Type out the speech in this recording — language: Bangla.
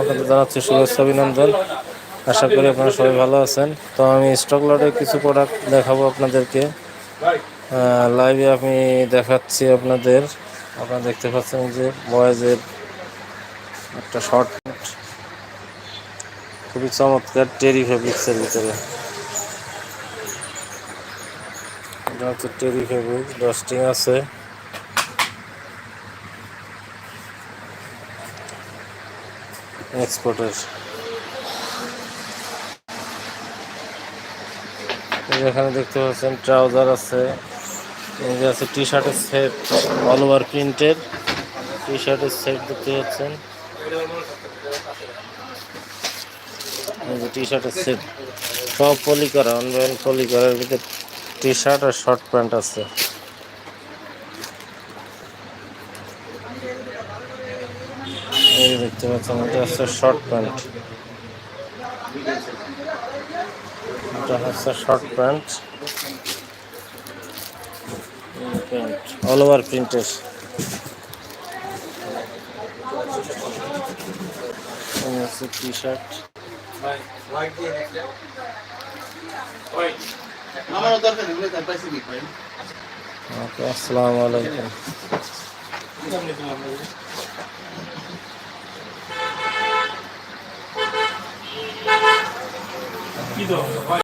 আপনাদের জানাচ্ছি শুভেচ্ছা, অভিনন্দন। আশা করি আপনারা সবাই ভালো আছেন। তো আমি স্টক লটে কিছু প্রোডাক্ট দেখাবো আপনাদেরকে। লাইভে আমি দেখাচ্ছি আপনাদের। আপনারা দেখতে পাচ্ছেন যে বয়েজের একটা শর্ট খুবই চমৎকার টেরি ফেব্রিক্সের ভিতরে। এটা হচ্ছে টেরি ফেব্রিক ডাস্টিং আছে। এক্সপোর্টের। এখানে দেখতে পাচ্ছেন, ট্রাউজার আছে। আছে টি শার্টের সেট অল ওভার প্রিন্টের টি শার্টের সেট দেখতে পাচ্ছেন। টি শার্টের সেট সব পলি করা অনলাইন পলি করার ভিতরে টি শার্ট আর শর্ট প্যান্ট আছে। এই দেখতে পাচ্ছেন এটা হচ্ছে শর্ট প্যান্ট এটা হচ্ছে short pant pant all over প্রিন্টের টি শার্ট আসসালামু আলাইকুম। কি তো